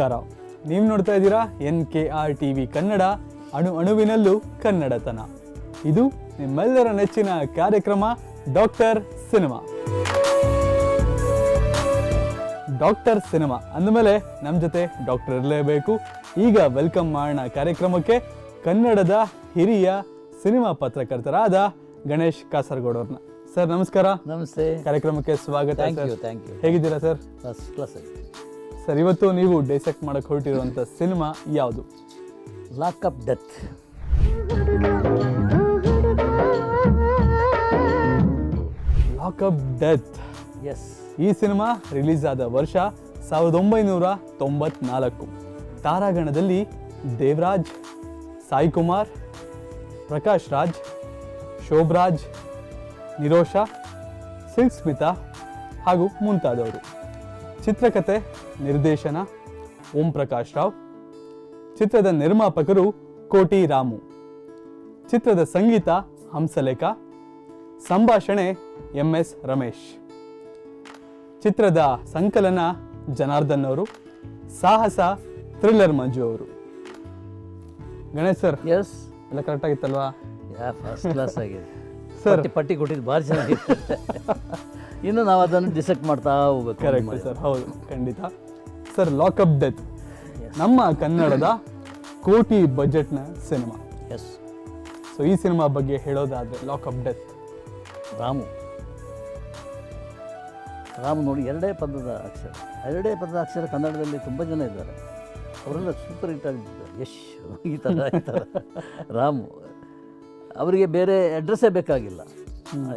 ನಮಸ್ಕಾರ. ನೀವು ನೋಡ್ತಾ ಇದ್ದೀರಾ N K R T V Kannada ಅಣು ಅಣುವಿನಲ್ಲೂ ಕನ್ನಡತನ. ಇದು ನಿಮ್ಮೆಲ್ಲರ ನೆಚ್ಚಿನ ಕಾರ್ಯಕ್ರಮ ಡಾಕ್ಟರ್ ಸಿನಿಮಾ. ಡಾಕ್ಟರ್ ಸಿನಿಮಾ ಅಂದಮೇಲೆ ನಮ್ಮ ಜೊತೆ ಡಾಕ್ಟರ್ ಇರಲೇಬೇಕು. ಈಗ ವೆಲ್ಕಮ್ ಮಾಡೋಣ ಕಾರ್ಯಕ್ರಮಕ್ಕೆ ಕನ್ನಡದ ಹಿರಿಯ ಸಿನಿಮಾ ಪತ್ರಕರ್ತರಾದ ಗಣೇಶ್ ಕಾಸರಗೋಡವ್ರನ್ನ. ಸರ್ ನಮಸ್ಕಾರ. ನಮಸ್ತೆ. ಕಾರ್ಯಕ್ರಮಕ್ಕೆ ಸ್ವಾಗತ ಹೇಗಿದ್ದೀರಾ ಸರ್? ಫಸ್ಟ್ ಕ್ಲಾಸ್ ಆಗಿ ಸರ್ ಇವತ್ತು ನೀವು ಡೈಸೆಕ್ಟ್ ಮಾಡಕ್ ಹೊರಟಿರುವಂತ ಸಿನಿಮಾ ಯಾವುದು? Lock up death lock up death yes ಈ ಸಿನಿಮಾ ರಿಲೀಸ್ ಆದ ವರ್ಷ ಸಾವಿರದ ಒಂಬೈನೂರ ತೊಂಬತ್ನಾಲ್ಕು. ತಾರಾಗಣದಲ್ಲಿ ದೇವರಾಜ್ ಸಾಯಿ ಕುಮಾರ್ ಪ್ರಕಾಶ್ ರಾಜ್ ಶೋಭರಾಜ್ ನಿರೋಷಾ ಸಿಲ್ಕ್ ಸ್ಮಿತಾ ಹಾಗೂ ಮುಂತಾದವರು. ಚಿತ್ರಕಥೆ ನಿರ್ದೇಶನ ಓಂ ಪ್ರಕಾಶ್ ರಾವ್. ಚಿತ್ರದ ನಿರ್ಮಾಪಕರು ಕೋಟಿ ರಾಮು. ಚಿತ್ರದ ಸಂಗೀತ ಹಂಸಲೇಖ. ಸಂಭಾಷಣೆ ಎಂ ಎಸ್ ರಮೇಶ್. ಚಿತ್ರದ ಸಂಕಲನ ಜನಾರ್ದನ್ ಅವರು. ಸಾಹಸ ಥ್ರಿಲ್ಲರ್ ಮಂಜು ಅವರು. ಗಣೇಶ್ ಸರ್ ಎಸ್ ಎಲ್ಲ ಕರೆಕ್ಟ್ ಆಗಿತ್ತಲ್ವಾ? ಫಸ್ಟ್ ಕ್ಲಾಸ್ ಆಗಿದೆ. ಸರ್ ಪಟ್ಟಿ ಕೊಟ್ಟಿದ್ದು ಭಾರಿ ಚೆನ್ನಾಗಿದೆ ಇನ್ನು ನಾವು ಅದನ್ನು ಡಿಸೆಕ್ಟ್ ಮಾಡ್ತಾ ಹೋಗ್ಬೇಕು ಕರೆಕ್ಟ್ ಸರ್ ಹೌದು ಖಂಡಿತ. ಸರ್ ಲಾಕಪ್ ಡೆತ್ ನಮ್ಮ ಕನ್ನಡದ ಕೋಟಿ ಬಜೆಟ್ನ ಸಿನಿಮಾ ಎಸ್ ಸೊ ಈ ಸಿನಿಮಾ ಬಗ್ಗೆ ಹೇಳೋದಾದ್ರೆ ಲಾಕಪ್ ಡೆತ್ ರಾಮು. ರಾಮು ನೋಡಿ ಎರಡೇ ಪದದ ಅಕ್ಷರ. ಎರಡೇ ಪದದ ಅಕ್ಷರ ಕನ್ನಡದಲ್ಲಿ ತುಂಬ ಜನ ಇದ್ದಾರೆ. ಅವರೆಲ್ಲ ಸೂಪರ್ ಹಿಟ್ ಆಗಿದ್ದಾರೆ. ಯಶ್ ಈ ಥರ ಈ ಥರ ರಾಮು ಅವರಿಗೆ ಬೇರೆ ಅಡ್ರೆಸ್ಸೇ ಬೇಕಾಗಿಲ್ಲ.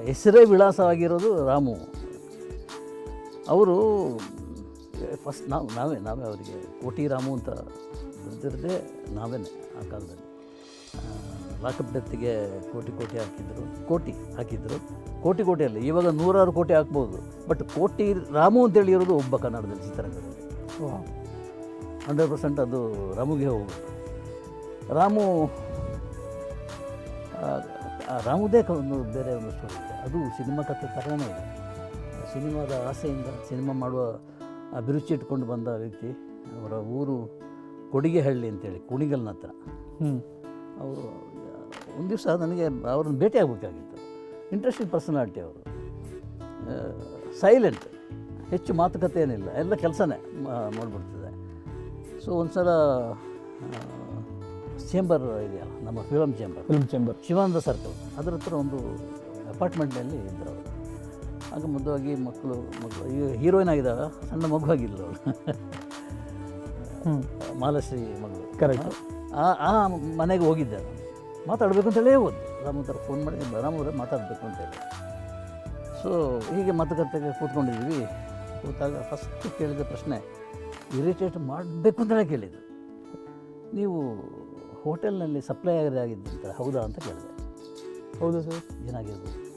ಹೆಸರೇ ವಿಳಾಸವಾಗಿರೋದು ರಾಮು. ಅವರು ಫಸ್ಟ್ ನಾವು ನಾವೇ ನಾವೇ ಅವರಿಗೆ ಕೋಟಿ ರಾಮು ಅಂತ ಬರೆದಿರದೆ ನಾವೇನೆ ಆ ಕಾಲದಲ್ಲಿ. ಡೆತ್ತಿಗೆ ಕೋಟಿ ಕೋಟಿ ಹಾಕಿದ್ರು ಕೋಟಿ ಹಾಕಿದ್ರು. ಕೋಟಿ ಕೋಟಿ ಅಲ್ಲ ಇವಾಗ ನೂರಾರು ಕೋಟಿ ಹಾಕ್ಬೋದು. ಬಟ್ ಕೋಟಿ ರಾಮು ಅಂತೇಳಿ ಇರೋದು ಒಬ್ಬ ಕನ್ನಡದಲ್ಲಿ ಚಿತ್ರರಂಗದಲ್ಲಿ. ಹಂಡ್ರೆಡ್ ಪರ್ಸೆಂಟ್ ಅದು ರಾಮುಗೆ ಹೋಗುತ್ತೆ ರಾಮು ರಾಮುದೇ ಬೇರೆ ಒಂದು ಸ್ಟೋರಿ ಇದೆ. ಅದು ಸಿನಿಮಾ ಕಥೆ ಥರನೇ ಇದೆ ಸಿನಿಮಾದ ಆಸೆಯಿಂದ ಸಿನಿಮಾ ಮಾಡುವ ಅಭಿರುಚಿ ಇಟ್ಕೊಂಡು ಬಂದ ವ್ಯಕ್ತಿ ಅವರ ಊರು ಕೊಡಿಗೆಹಳ್ಳಿ ಅಂತೇಳಿ ಕುಣಿಗಲ್ನ ಹತ್ರ ಅವರು ಒಂದು ದಿವಸ ನನಗೆ ಅವ್ರನ್ನ ಭೇಟಿ ಆಗಬೇಕಾಗಿತ್ತು. ಇಂಟ್ರೆಸ್ಟಿಂಗ್ ಪರ್ಸನಾಲಿಟಿ ಅವರು. ಸೈಲೆಂಟ್ ಹೆಚ್ಚು ಮಾತುಕತೆ ಏನಿಲ್ಲ ಎಲ್ಲ ಕೆಲಸನೇ ಮಾಡಿಬಿಡ್ತದೆ. ಸೊ ಒಂದು ಸಲ ಚೇಂಬರ್ ಇದೆಯಲ್ಲ ನಮ್ಮ film chamber film chamber Shivananda circle ಅದರ ಹತ್ರ ಒಂದು ಅಪಾರ್ಟ್ಮೆಂಟ್ನಲ್ಲಿ ಇದ್ದರು ಅವರು. ಆಗ ಮುದ್ದಾಗಿ ಮಕ್ಕಳು ಮಕ್ಕಳು ಈಗ ಹೀರೋಯಿನ್ ಆಗಿದ್ದಾಗ ಸಣ್ಣ ಮಗುವಾಗಿಲ್ಲ ಅವಳು. ಮಾಲಶ್ರೀ ಮಗಳು. ಕರೆಕ್ಟ್ ಆ ಆ ಮನೆಗೆ ಹೋಗಿದ್ದೆ ಮಾತಾಡಬೇಕು ಅಂತೇಳೇ ಹೋದ್ದು ರಾಮ ಥರ ಫೋನ್ ಮಾಡಿ ರಾಮವ್ರೆ ಮಾತಾಡಬೇಕು ಅಂತೇಳಿ ಸೊ ಹೀಗೆ ಮಾತುಕತೆಗೆ ಕೂತ್ಕೊಂಡಿದ್ವಿ ಕೂತಾಗ ಫಸ್ಟ್ ಕೇಳಿದ ಪ್ರಶ್ನೆ ಇರಿಟೇಟ್ ಮಾಡಬೇಕು ಅಂತೇಳಿ ಕೇಳಿದ್ದು. ನೀವು ಹೋಟೆಲ್ನಲ್ಲಿ ಸಪ್ಲೈ ಆಗಿದ್ದಂತ ಹೌದಾ ಅಂತ ಕೇಳಿದೆ. ಹೌದು ಸರ್. ಏನಾಗಿರ್ಬೋದು?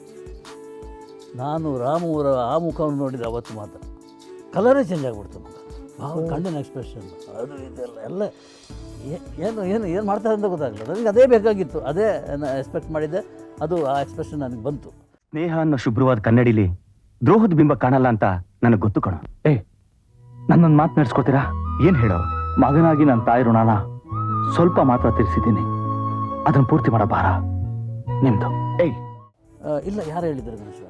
ನಾನು ರಾಮವರ ಆ ಮುಖವನ್ನು ನೋಡಿದ ಅವತ್ತು ಮಾತ್ರ. ಕಲರೇ ಚೇಂಜ್ ಆಗಿಬಿಡ್ತು ಭಾವ ಕಣ್ಣಿನ ಎಕ್ಸ್ಪ್ರೆಷನ್ ಅದು ಇದೆಲ್ಲ ಎಲ್ಲ ಏನು ಏನು ಏನು ಮಾಡ್ತಾರೆ ಅಂತ ಗೊತ್ತಾಗಲಿಲ್ಲ. ನನಗೆ ಅದೇ ಬೇಕಾಗಿತ್ತು. ಅದೇ ಎಕ್ಸ್ಪೆಕ್ಟ್ ಮಾಡಿದ್ದೆ. ಅದು ಆ ಎಕ್ಸ್ಪ್ರೆಷನ್ ನನಗೆ ಬಂತು. ಸ್ನೇಹ ಅನ್ನೋ ಶುಭ್ರವಾದ ಕನ್ನಡಿಲಿ ದ್ರೋಹದ ಬಿಂಬ ಕಾಣಲ್ಲ ಅಂತ ನನಗೆ ಗೊತ್ತು ಕಣ. ಏ ನನ್ನೊಂದು ಮಾತು ನಡೆಸ್ಕೊತೀರಾ ಏನು ಹೇಳೋ? ಮಗನಾಗಿ ನನ್ನ ತಾಯಿ ಋಣಾನ ಸ್ವಲ್ಪ ಮಾತ್ರ ತಿಳಿಸಿದ್ದೀನಿ. ಅದನ್ನು ಪೂರ್ತಿ ಮಾಡೋ ಭಾರ ನಿಮ್ಮದು ಏಯ್. ಇಲ್ಲ ಯಾರು ಹೇಳಿದ್ರು ಗಣೇಶ?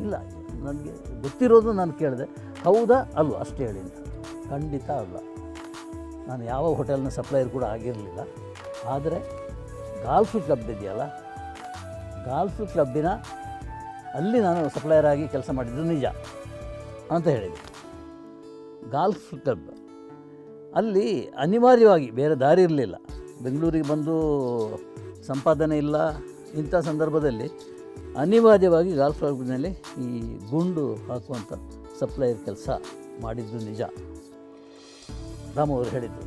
ಇಲ್ಲ, ನನಗೆ ಗೊತ್ತಿರೋದು ನಾನು ಕೇಳಿದೆ. ಹೌದಾ? ಅಲ್ವ? ಅಷ್ಟೇ ಹೇಳಿ ಖಂಡಿತ ಅಲ್ಲ. ನಾನು ಯಾವ ಹೋಟೆಲ್ನ ಸಪ್ಲೈಯರ್ ಕೂಡ ಆಗಿರಲಿಲ್ಲ. ಆದರೆ ಗಾಲ್ಫ್ ಕ್ಲಬ್ ಇದೆಯಲ್ಲ, ಗಾಲ್ಫ್ ಕ್ಲಬ್ಬಿನ ಅಲ್ಲಿ ನಾನು ಸಪ್ಲೈಯರ್ ಆಗಿ ಕೆಲಸ ಮಾಡಿದ್ದು ನಿಜ ಅಂತ ಹೇಳಿದೆ. ಗಾಲ್ಫ್ ಕ್ಲಬ್ ಅಲ್ಲಿ ಅನಿವಾರ್ಯವಾಗಿ ಬೇರೆ ದಾರಿ ಇರಲಿಲ್ಲ. ಬೆಂಗಳೂರಿಗೆ ಬಂದು ಸಂಪಾದನೆ ಇಲ್ಲ. ಇಂಥ ಸಂದರ್ಭದಲ್ಲಿ ಅನಿವಾರ್ಯವಾಗಿ ಗಾಲ್ಫ್ ಕ್ಲಬ್ನಲ್ಲಿ ಈ ಗುಂಡು ಹಾಕುವಂಥ ಸಪ್ಲೈಯರ್ ಕೆಲಸ ಮಾಡಿದ್ದು ನಿಜ. ರಾಮ್ ಅವರು ಹೇಳಿದ್ದು.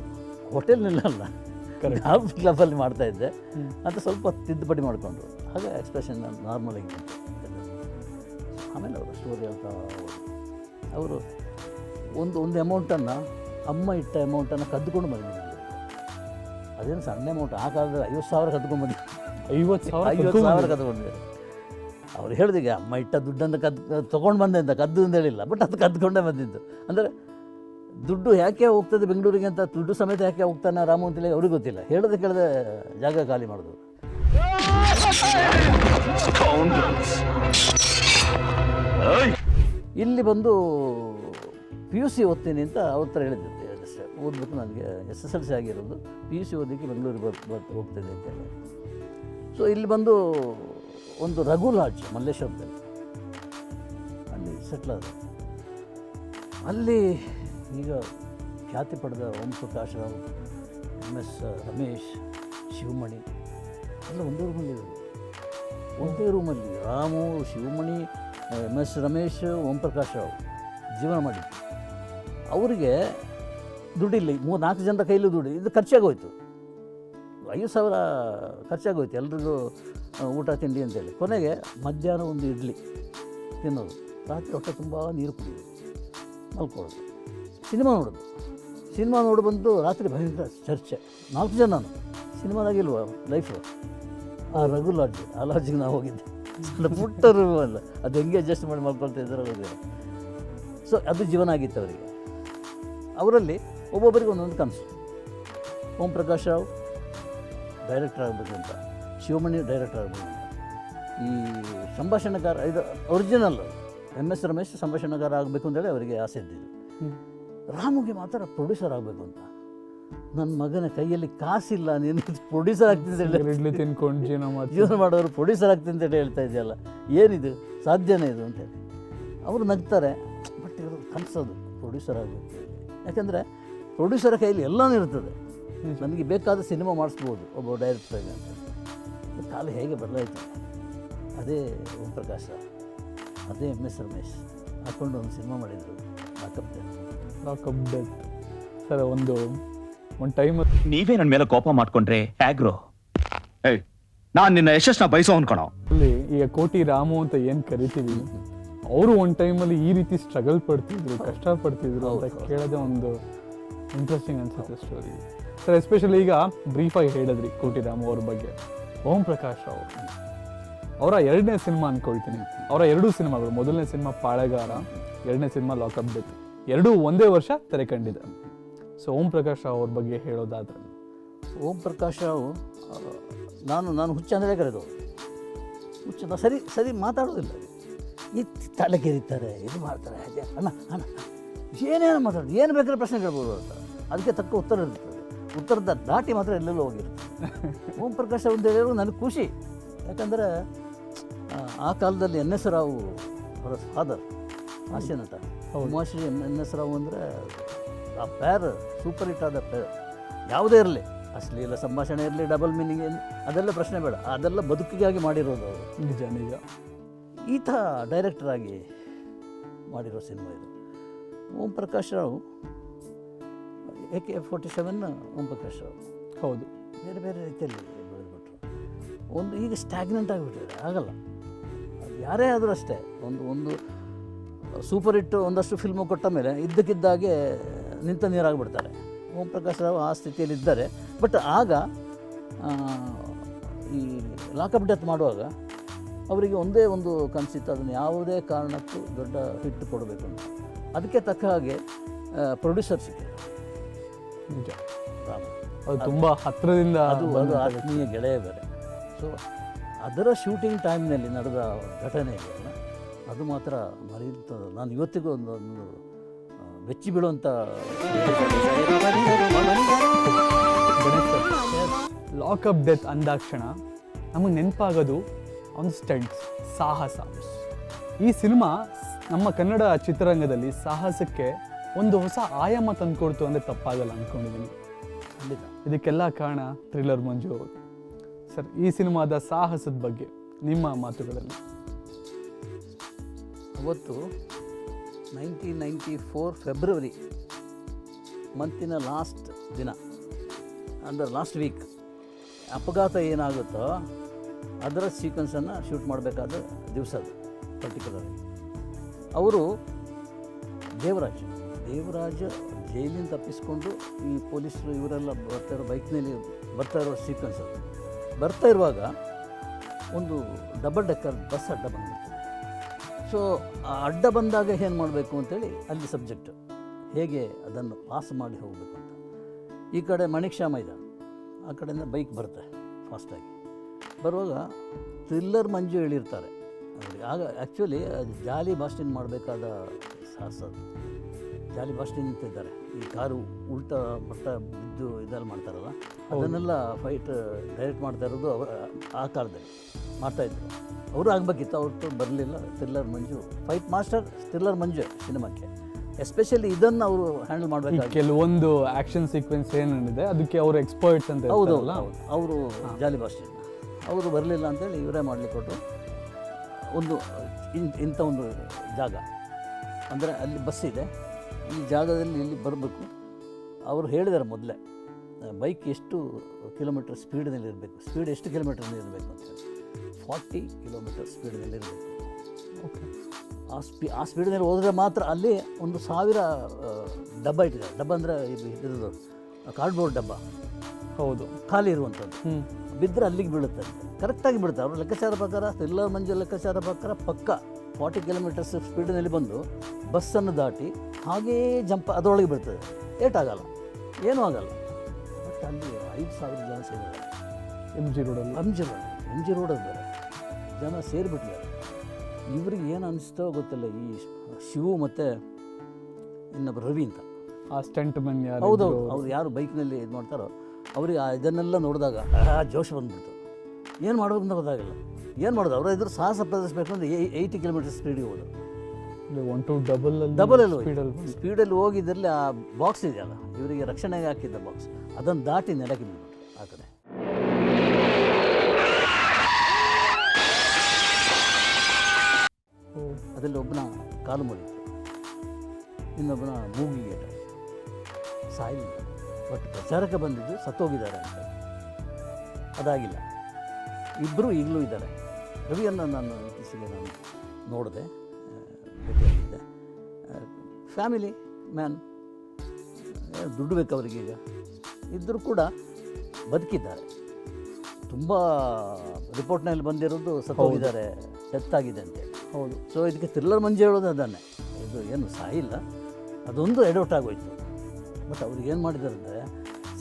ಹೋಟೆಲ್ನಲ್ಲ ಗಾಲ್ಫ್ ಕ್ಲಬ್ಬಲ್ಲಿ ಮಾಡ್ತಾ ಇದ್ದೆ. ಅಂತ ಸ್ವಲ್ಪ ತಿದ್ದುಪಡಿ ಮಾಡಿಕೊಂಡ್ರು. ಹಾಗೆ ಎಕ್ಸ್ಪ್ರೆಷನ್ ನಾರ್ಮಲ್ ಆಗಿ ಆಮೇಲೆ ಅವರು ಸ್ಟೋರಿ ಅಂತ ಅವರು ಒಂದು ಒಂದು ಅಮೌಂಟನ್ನು ಅಮ್ಮ ಇಟ್ಟ ಅಮೌಂಟನ್ನು ಕದ್ದುಕೊಂಡು ಬಂದಿದ್ದೆ ಅದೇನು ಸಣ್ಣ ಅಮೌಂಟ್ ಆ ಕಾಲದಲ್ಲಿ ಐವತ್ತು ಸಾವಿರ ಕದ್ಕೊಂಡು ಬಂದಿದ್ದೆ ಐವತ್ತು ಸಾವಿರ ಐವತ್ತು ಸಾವಿರ ಕದ್ಕೊಂಡಿದ್ದೆ ಕದ್ಕೊಂಡಿದ್ದಾರೆ ಅವ್ರು ಹೇಳಿದಿಗೆ ಅಮ್ಮ ಇಟ್ಟ ದುಡ್ಡನ್ನು ಕದ್, ತೊಗೊಂಡು ಬಂದೆ ಅಂತ ಕದ್ದು ಅಂತ ಹೇಳಿಲ್ಲ, ಬಟ್ ಅದು ಕದ್ಕೊಂಡೇ ಬಂದಿದ್ದು. ಅಂದರೆ ದುಡ್ಡು ಯಾಕೆ ಹೋಗ್ತದೆ ಬೆಂಗಳೂರಿಗೆ ಅಂತ, ದುಡ್ಡು ಸಮೇತ ಯಾಕೆ ಹೋಗ್ತಾನೆ ರಾಮು ಅಂತೇಳಿ ಅವ್ರಿಗೆ ಗೊತ್ತಿಲ್ಲ. ಹೇಳದೆ ಕೇಳಿದೆ ಜಾಗ ಖಾಲಿ ಮಾಡೋದು. ಇಲ್ಲಿ ಬಂದು ಪಿ ಯು ಸಿ ಓದ್ತೀನಿ ಅಂತ ಅವ್ರ ಹೇಳಿದ್ದೆ ಅಷ್ಟೇ. ನನಗೆ ಎಸ್ ಎಸ್ ಎಲ್ ಸಿ ಆಗಿರೋದು. ಪಿ ಯು ಸಿ ಓದಲಿಕ್ಕೆ ಬೆಂಗಳೂರಿಗೆ ಬರ್ತಾ ಹೋಗ್ತೇನೆ ಅಂತ ಹೇಳಿ ಸೊ ಇಲ್ಲಿ ಬಂದು ಒಂದು ರಘು ಲಾಡ್ಜ್ ಮಲ್ಲೇಶ್ವರದಲ್ಲಿ. ಅಲ್ಲಿ ಸೆಟ್ಲಾದ ಅಲ್ಲಿ ಈಗ ಖ್ಯಾತಿ ಪಡೆದ ಓಂ ಪ್ರಕಾಶ್ ರಾವ್ ಎಂ ಎಸ್ ರಮೇಶ್, ಶಿವಮಣಿ, ಎಲ್ಲ ಒಂದೇ ರೂಮಲ್ಲಿ ಒಂದೇ ರೂಮಲ್ಲಿ ರಾಮು, ಶಿವಮಣಿ ಎಂ ಎಸ್ ರಮೇಶ್, ಓಂ ಪ್ರಕಾಶ್ ರಾವ್ ಜೀವನ ಮಾಡಿದ್ದು ಅವರಿಗೆ ದುಡ್ಡಿಲ್ಲ ಮೂರು ನಾಲ್ಕು ಜನರ ಕೈಲೂ ದುಡ್ಡು, ಇದು ಖರ್ಚಾಗೋಯ್ತು. ಐದು ಸಾವಿರ ಖರ್ಚಾಗೋಯ್ತು ಎಲ್ರಿಗೂ ಊಟ, ತಿಂಡಿ ಅಂತೇಳಿ. ಕೊನೆಗೆ ಮಧ್ಯಾಹ್ನ ಒಂದು ಇಡ್ಲಿ ತಿನ್ನೋದು. ರಾತ್ರಿ ಹೊಟ್ಟೆ ತುಂಬ ನೀರು ಕುಡಿಯೋದು, ಮಲ್ಕೊಳ್ಳೋದು. ಸಿನಿಮಾ ನೋಡೋದು. ಸಿನಿಮಾ ನೋಡಿ ಬಂದು ರಾತ್ರಿ ಭಯಂಕರ ಚರ್ಚೆ. ನಾಲ್ಕು ಜನ ಸಿನಿಮಾದಾಗಿಲ್ವ ಲೈಫು ಆ ರಘು ಲಾಡ್ಜ್ ಆ ಲಾಡ್ಜಿಗೆ ನಾವು ಹೋಗಿದ್ದೆ. ಪುಟ್ಟ ರೂಮ್ ಅಲ್ಲ. ಅದು ಹೆಂಗೆ ಅಡ್ಜಸ್ಟ್ ಮಾಡಿ ಮಲ್ಕೊಳ್ತಾ ಇದ್ದಾರೆ ಸೊ ಅದು ಜೀವನ ಆಗಿತ್ತು ಅವರಿಗೆ. ಅವರಲ್ಲಿ ಒಬ್ಬೊಬ್ಬರಿಗೆ ಒಂದೊಂದು ಕನಸು. ಓಂ ಪ್ರಕಾಶ್ ರಾವ್ ಡೈರೆಕ್ಟರ್ ಆಗಬೇಕು ಅಂತ ಶಿವಮಣಿ ಡೈರೆಕ್ಟರ್ ಆಗಬೇಕು ಅಂತ. ಈ ಸಂಭಾಷಣೆಗಾರ ಇದು ಒರಿಜಿನಲ್ ಎಂ ಎಸ್ ರಮೇಶ್ ಸಂಭಾಷಣೆಗಾರ ಆಗಬೇಕು ಅಂತೇಳಿ ಅವರಿಗೆ ಆಸೆ ಇದ್ದಿದ್ದು. ರಾಮುಗೆ ಮಾತ್ರ ಪ್ರೊಡ್ಯೂಸರ್ ಆಗಬೇಕು ಅಂತ. ನನ್ನ ಮಗನ ಕೈಯಲ್ಲಿ ಕಾಸಿಲ್ಲ ನೀನು ಪ್ರೊಡ್ಯೂಸರ್ ಆಗ್ತಿದ್ದೆ ತಿನ್ಕೊಂಡು ಜೀವನ ಜೀವನ ಮಾಡೋರು ಪ್ರೊಡ್ಯೂಸರ್ ಆಗ್ತೀನಿ ಅಂತೇಳಿ ಹೇಳ್ತಾ ಇದೆಯಲ್ಲ ಏನಿದು ಸಾಧ್ಯನೇ ಇದು ಅಂತೇಳಿ ಅವರು ನಗ್ತಾರೆ ಬಟ್ ಇವರು ಕನಸೋದು ಪ್ರೊಡ್ಯೂಸರ್ ಆಗಬೇಕು ಯಾಕೆಂದರೆ ಪ್ರೊಡ್ಯೂಸರ್ ಕೈಯಲ್ಲಿ ಎಲ್ಲನೂ ಇರ್ತದೆ. ನನಗೆ ಬೇಕಾದ ಸಿನಿಮಾ ಮಾಡಿಸ್ಬೋದು ಒಬ್ಬ ಡೈರೆಕ್ಟರ್ ಅಂತ. ಕಾಲು ಹೇಗೆ ಬದಲಾಯಿತು? ಅದೇ ಓಂ ಪ್ರಕಾಶ ಅದೇ ಎಂ ಎಸ್ ರಮೇಶ್. ಹಾಕ್ಕೊಂಡು ಒಂದು ಸಿನಿಮಾ ಮಾಡಿದರು. ಲಾಕಪ್ ಡೆತ್ ಸರ್ ಒಂದು ಒಂದು ಟೈಮ್ ನೀವೇ ನನ್ನ ಮೇಲೆ ಕೋಪ ಮಾಡ್ಕೊಂಡ್ರೆ ಆ್ಯಗ್ರೋ ಏಯ್ ನಾನು ನಿನ್ನ ಯಶಸ್ನ ಬಯಸೋ ಅನ್ಕೊಳೋ ಅಲ್ಲಿ ಈಗ ಕೋಟಿ ರಾಮು ಅಂತ ಏನು ಕರಿತೀವಿ? ಅವರು ಒಂದು ಟೈಮಲ್ಲಿ ಈ ರೀತಿ ಸ್ಟ್ರಗಲ್ ಪಡ್ತಿದ್ರು ಕಷ್ಟ ಪಡ್ತಿದ್ರು ಅಂತ ಕೇಳೋದೇ ಒಂದು ಇಂಟ್ರೆಸ್ಟಿಂಗ್ ಅನ್ಸುತ್ತೆ ಸ್ಟೋರಿ ಸರ್ ಎಸ್ಪೆಷಲಿ ಈಗ ಬ್ರೀಫಾಗಿ ಹೇಳಿದ್ರಿ ಕೋಟಿರಾಮ್ ಅವ್ರ ಬಗ್ಗೆ. ಓಂ ಪ್ರಕಾಶ್ ರಾವ್ ಅವರ. ಎರಡನೇ ಸಿನಿಮಾ ಅಂದ್ಕೊಳ್ತೀನಿ ಅವರ ಎರಡೂ ಸಿನಿಮಾಗಳು, ಮೊದಲನೇ ಸಿನಿಮಾ ಪಾಳೆಗಾರ, ಎರಡನೇ ಸಿನಿಮಾ ಲಾಕಪ್ ಡೆತ್ ಎರಡೂ ಒಂದೇ ವರ್ಷ ತೆರೆ ಕಂಡಿದೆ. ಸೊ ಓಂ ಪ್ರಕಾಶ್ ರಾವ್ ಅವ್ರ ಬಗ್ಗೆ ಹೇಳೋದಾದ್ರೆ. ಓಂ ಪ್ರಕಾಶ್ ರಾವ್ ನಾನು ನಾನು ಹುಚ್ಚ ಅಂದರೆ ಕರೆದು. ಹುಚ್ಚ ಸರಿ ಸರಿ ಮಾತಾಡೋದಿಲ್ಲ. ಈ ತಲೆ ಇದು ಮಾಡ್ತಾರೆ ಅಣ್ಣ ಅಣ್ಣ ಏನೇನು ಮಾತಾಡೋದು, ಏನು ಬೇಕಾದ್ರೆ ಪ್ರಶ್ನೆ ಕೇಳ್ಬೋದು ಅಂತ. ಅದಕ್ಕೆ ತಕ್ಕ ಉತ್ತರ ಇರ್ತದೆ ಉತ್ತರದ ದಾಟಿ ಮಾತ್ರ ಎಲ್ಲೆಲ್ಲೂ ಹೋಗಿರುತ್ತೆ ಓಂ ಪ್ರಕಾಶ್ ಅವ್ರದ್ದು ಅಂತ ಹೇಳಿದ್ರು ನನಗೆ ಖುಷಿ. ಯಾಕಂದರೆ ಆ, ಆ ಕಾಲದಲ್ಲಿ ಎನ್ ಎಸ್ ರಾವ್ ಅವರ ಫಾದರ್ ಹಾಸ್ಯ ನಟ. Umashri N N S Rao ಅಂದರೆ ಆ ಪ್ಯಾರ್ ಸೂಪರ್ ಹಿಟ್ ಆದ ಪ್ಯಾರ್ ಯಾವುದೇ ಇರಲಿ ಅಶ್ಲೀಲ ಸಂಭಾಷಣೆ ಇರಲಿ ಡಬಲ್ ಮೀನಿಂಗ್ ಅದೆಲ್ಲ ಪ್ರಶ್ನೆ ಬೇಡ. ಅದೆಲ್ಲ ಬದುಕಿಗಾಗಿ ಮಾಡಿರೋದು ಅವರು. ನಿಜ ನಿಜ. ಈತ ಡೈರೆಕ್ಟರಾಗಿ ಮಾಡಿರೋ ಸಿನಿಮಾ ಇದು. Om Prakash Rao A K forty seven Om Prakash Rao ಹೌದು. ಬೇರೆ ಬೇರೆ ರೀತಿಯಲ್ಲಿ ಬೆಳೆದ್ಬಿಟ್ರು ಒಂದು ಈಗ ಸ್ಟ್ಯಾಗ್ನೆಂಟ್ ಆಗಿಬಿಟ್ಟಿದೆ ಆಗಲ್ಲ. ಅದು ಯಾರೇ ಆದರೂ ಅಷ್ಟೇ ಒಂದು ಒಂದು ಸೂಪರ್ ಹಿಟ್ಟು ಒಂದಷ್ಟು ಫಿಲ್ಮು ಕೊಟ್ಟ ಮೇಲೆ ಇದ್ದಕ್ಕಿದ್ದಾಗೆ ನಿಂತ ನೀರಾಗಿಬಿಡ್ತಾರೆ. ಓಂ ಪ್ರಕಾಶ್ ರಾವ್ ಆ ಸ್ಥಿತಿಯಲ್ಲಿ ಇದ್ದಾರೆ. ಬಟ್ ಆಗ ಈ ಲಾಕಪ್ ಡೆತ್ ಮಾಡುವಾಗ ಅವರಿಗೆ ಒಂದೇ ಒಂದು ಕನಸಿತ್ತು ಅದನ್ನು ಯಾವುದೇ ಕಾರಣಕ್ಕೂ ದೊಡ್ಡ ಹಿಟ್ಟು ಕೊಡಬೇಕು ಅಂತ ಅದಕ್ಕೆ ತಕ್ಕ ಹಾಗೆ ಪ್ರೊಡ್ಯೂಸರ್ ಸಿಕ್ಕಿದ್ರು ನಿಜ. ರಾಮ ಅದು ತುಂಬ ಹತ್ತಿರದಿಂದ ಅದು ಒಂದು ಆತ್ಮೀಯ ಗೆಳೆಯ ಬೇರೆ ಸೊ ಅದರ ಶೂಟಿಂಗ್ ಟೈಮ್ನಲ್ಲಿ ನಡೆದ ಘಟನೆ ಅದು ಮಾತ್ರ ಮರೆಯುತ್ತ ನಾನು ಇವತ್ತಿಗೂ ಒಂದು ಒಂದು ಬೆಚ್ಚಿ ಬೀಳುವಂಥ ಲಾಕಪ್ ಡೆತ್ ಅಂದಾಕ್ಷಣ. ನಮಗೆ ನೆನಪಾಗೋದು ಒಂದು ಸ್ಟಂಟ್ಸ್ ಸಾಹಸ. ಈ ಸಿನಿಮಾ ನಮ್ಮ ಕನ್ನಡ ಚಿತ್ರರಂಗದಲ್ಲಿ ಸಾಹಸಕ್ಕೆ ಒಂದು ಹೊಸ ಆಯಾಮ ತಂದುಕೊಡ್ತು ಅಂದರೆ ತಪ್ಪಾಗಲ್ಲ ಅಂದ್ಕೊಂಡಿದ್ದೀನಿ ಖಂಡಿತ. ಇದಕ್ಕೆಲ್ಲ ಕಾರಣ ಥ್ರಿಲ್ಲರ್ ಮಂಜು ಅವರು. ಸರ್ ಈ ಸಿನಿಮಾದ ಸಾಹಸದ ಬಗ್ಗೆ ನಿಮ್ಮ ಮಾತುಗಳಲ್ಲಿ. ಅವತ್ತು ನೈನ್ಟೀನ್ ನೈಂಟಿ ಫೋರ್ ಫೆಬ್ರವರಿ ಮಂತಿನ ಲಾಸ್ಟ್ ದಿನ ಅಂದರೆ ಲಾಸ್ಟ್ ವೀಕ್ ಅಪಘಾತ ಏನಾಗುತ್ತೋ ಅದರ ಸೀಕ್ವೆನ್ಸನ್ನು ಶೂಟ್ ಮಾಡಬೇಕಾದ ದಿವಸ ಅದು ಪರ್ಟಿಕ್ಯುಲರ್ ಅವರು ದೇವರಾಜ್. ದೇವರಾಜ್ ಜೈಲಿಂದ ತಪ್ಪಿಸ್ಕೊಂಡು ಈ ಪೊಲೀಸರು ಇವರೆಲ್ಲ ಬರ್ತಾ ಇರೋ ಬೈಕ್ನಲ್ಲಿ ಬರ್ತಾ ಇರೋ ಸೀಕ್ವೆನ್ಸ್ ಅದು. ಬರ್ತಾ ಇರುವಾಗ ಒಂದು ಡಬಲ್ ಡೆಕ್ಕರ್ ಬಸ್ ಅಡ್ಡ ಬಂದಿತ್ತು ಸೊ ಆ ಅಡ್ಡ ಬಂದಾಗ ಏನು ಮಾಡಬೇಕು ಅಂತೇಳಿ ಅಲ್ಲಿ ಸಬ್ಜೆಕ್ಟ್ ಹೇಗೆ ಅದನ್ನು ಪಾಸ್ ಮಾಡಿ ಹೋಗಬೇಕು ಅಂತ. ಈ ಕಡೆ ಮಣಿಕ್ಷಾಮ ಮೈದಾನ ಆ ಕಡೆಯಿಂದ ಬೈಕ್ ಬರುತ್ತೆ ಫಾಸ್ಟಾಗಿ ಬರುವಾಗ ಥ್ರಿಲ್ಲರ್ ಮಂಜು ಹೇಳಿರ್ತಾರೆ. ಆಗ ಆ್ಯಕ್ಚುಲಿ ಜಾಲಿ ಬಾಸ್ಟಿನ್ ಮಾಡಬೇಕಾದ ಸಾಹಸ. ಜಾಲಿ ಬಾಸ್ಟಿನ್ ನಿಂತಿದ್ದಾರೆ. ಈ ಕಾರು ಉಲ್ಟಾ ಬರ್ತಾ ಬಿದ್ದು ಇದೆಲ್ಲ ಮಾಡ್ತಾರಲ್ಲ ಅದನ್ನೆಲ್ಲ ಫೈಟ್ ಡೈರೆಕ್ಟ್ ಮಾಡ್ತಾ ಇರೋದು ಅವರ ಆ ಕಾಲದಲ್ಲಿ ಮಾಡ್ತಾಯಿದ್ರು ಅವರು ಆಗಬೇಕಿತ್ತು ಅವ್ರದ್ದು ಬರಲಿಲ್ಲ. Thriller Manju fight master thriller Manju ಸಿನಿಮಾಕ್ಕೆ. ಎಸ್ಪೆಷಲಿ ಇದನ್ನು ಅವರು ಹ್ಯಾಂಡಲ್ ಮಾಡಬೇಕು ಕೆಲವೊಂದು ಆಕ್ಷನ್ ಸೀಕ್ವೆನ್ಸ್ ಏನೇನಿದೆ ಅದಕ್ಕೆ ಅವರು ಎಕ್ಸ್ಪರ್ಟ್ಸ್ ಅಂತ ಹೌದು ಅವರು ಜಾಲಿ ಬಾಸ್ಟಿನ್ ಅವರು ಬರಲಿಲ್ಲ ಅಂತೇಳಿ ಇವರೇ ಮಾಡಲಿಕ್ಕೆ ಕೊಟ್ಟರು ಒಂದು ಇಂಥ ಒಂದು ಜಾಗ. ಅಂದರೆ ಅಲ್ಲಿ ಬಸ್ ಇದೆ. ಈ ಜಾಗದಲ್ಲಿ ಇಲ್ಲಿ ಬರಬೇಕು. ಅವರು ಹೇಳಿದ್ದಾರೆ ಮೊದಲೇ ಬೈಕ್ ಎಷ್ಟು ಕಿಲೋಮೀಟರ್ ಸ್ಪೀಡ್ನಲ್ಲಿ ಇರಬೇಕು ಸ್ಪೀಡ್ ಎಷ್ಟು ಕಿಲೋಮೀಟರ್ನಲ್ಲಿ ಇರಬೇಕು ಅಂತ ಫಾರ್ಟಿ ಕಿಲೋಮೀಟರ್ ಸ್ಪೀಡ್ನಲ್ಲಿ ಇರಬೇಕು. ಆ ಸ್ಪೀ ಆ ಸ್ಪೀಡ್ನಲ್ಲಿ ಹೋದರೆ ಮಾತ್ರ ಅಲ್ಲಿ ಒಂದು ಸಾವಿರ ಡಬ್ಬ ಇಟ್ಟಿದ್ದಾರೆ. ಡಬ್ಬ ಅಂದರೆ ಇದು ಇದ್ದಿರೋದು ಕಾರ್ಡ್ಬೋರ್ಡ್ ಡಬ್ಬ. ಹೌದು. ಖಾಲಿ ಇರುವಂಥದ್ದು. ಬಿದ್ದರೆ ಅಲ್ಲಿಗೆ ಬೀಳುತ್ತೆ ಕರೆಕ್ಟಾಗಿ ಬಿಡುತ್ತೆ ಅವರು ಲೆಕ್ಕಾಚಾರ ಪ್ರಕಾರ ಎಲ್ಲ ಮಂಜು ಲೆಕ್ಕಾಚಾರ ಪ್ರಕಾರ ಪಕ್ಕ ಫಾರ್ಟಿ ಕಿಲೋಮೀಟರ್ಸ್ ಸ್ಪೀಡ್ನಲ್ಲಿ ಬಂದು ಬಸ್ಸನ್ನು ದಾಟಿ ಹಾಗೇ ಜಂಪ್ ಅದರೊಳಗೆ ಬೀಳ್ತದೆ. ಏಟಾಗಲ್ಲ ಏನೂ ಆಗಲ್ಲ. ಬಟ್ ಅಲ್ಲಿ ಐದು ಸಾವಿರ ಜನ ಸೇರಿದ್ದಾರೆ. ಎಂ ಜಿ ರೋಡಲ್ಲಿ M G road M G road ಬೇರೆ ಜನ ಸೇರಿಬಿಟ್ಟಿದ್ದಾರೆ ಇವ್ರಿಗೆ ಏನು ಅನಿಸ್ತೋ ಗೊತ್ತಿಲ್ಲ. ಈ ಶಿವು ಮತ್ತು ಇನ್ನೊಬ್ಬ ರವಿ ಅಂತ. ಆ ಸ್ಟಂಟ್ ಮೆನ್ ಯಾರು ಹೌದೌದು. ಅವ್ರು ಯಾರು ಬೈಕ್ನಲ್ಲಿ ಇದು ಮಾಡ್ತಾರೋ ಅವ್ರಿಗೆ ಆ ಇದನ್ನೆಲ್ಲ ನೋಡಿದಾಗ ಆ ಜೋಶ್ ಬಂದ್ಬಿಡ್ತು. ಏನು ಮಾಡೋದು ಅಂತ ಗೊತ್ತಾಗಿಲ್ಲ ಏನು ಮಾಡೋದು? ಅವರು ಇದ್ರ ಸಾಹಸ ಪ್ರದರ್ಶಿಸಬೇಕು ಅಂದರೆ ಏಯ್ಟಿ ಕಿಲೋಮೀಟರ್ ಸ್ಪೀಡಿಗೆ ಹೋದ್ರು ಒನ್ ಟು ಡಬಲ್ ಅಲ್ಲಿ ಡಬಲ್ ಅಲ್ಲಿ ಸ್ಪೀಡಲ್ಲಿ ಹೋಗಿ ಹೋಗಿದ್ರಲ್ಲಿ ಆ ಬಾಕ್ಸ್ ಇದೆಯಲ್ಲ ಇವರಿಗೆ ರಕ್ಷಣೆಗೆ ಹಾಕಿದ್ದ ಬಾಕ್ಸ್ ಅದನ್ನು ದಾಟಿ ನೆಲಕ್ಕೆ ಆ ಕಡೆ. ಅದರಲ್ಲಿ ಒಬ್ಬನ ಕಾಲು ಮುರಿತು. ಇನ್ನೊಬ್ಬನ ಮೂಗಿಗೆ ಸಾಯಿಲ್ಲ ಬಟ್ ಪ್ರಚಾರಕ್ಕೆ ಬಂದಿದ್ದು ಸತ್ತೋಗಿದ್ದಾರೆ ಅಂತ. ಅದಾಗಿಲ್ಲ. ಇಬ್ಬರು ಈಗಲೂ ಇದ್ದಾರೆ. ರವಿಯನ್ನು ನಾನು ಇತ್ತೀಚೆಗೆ ನಾನು ನೋಡಿದೆ. ಭೇಟಿಯಾಗಿದ್ದೆ ಫ್ಯಾಮಿಲಿ ಮ್ಯಾನ್ ದುಡ್ಡು ಬೇಕು ಅವರಿಗೆ ಈಗ. ಇದ್ದರೂ ಕೂಡ ಬದುಕಿದ್ದಾರೆ. ತುಂಬ ರಿಪೋರ್ಟ್ನಲ್ಲಿ ಬಂದಿರೋದು ಸತ್ತೋಗಿದ್ದಾರೆ ಡೆತ್ ಆಗಿದೆ ಅಂತೇಳಿ ಹೌದು. ಸೊ ಇದಕ್ಕೆ ಥ್ರಿಲ್ಲರ್ ಮಂಜು ಹೇಳೋದು ಅದನ್ನೇ ಇದು ಏನು ಸಾಯಿಲ್ಲ ಅದೊಂದು ಎಡೌಟ್ ಆಗೋಯ್ತು ಬಟ್ ಅವ್ರಿಗೆ ಏನು ಮಾಡಿದ್ದಾರೆ ಅಂದರೆ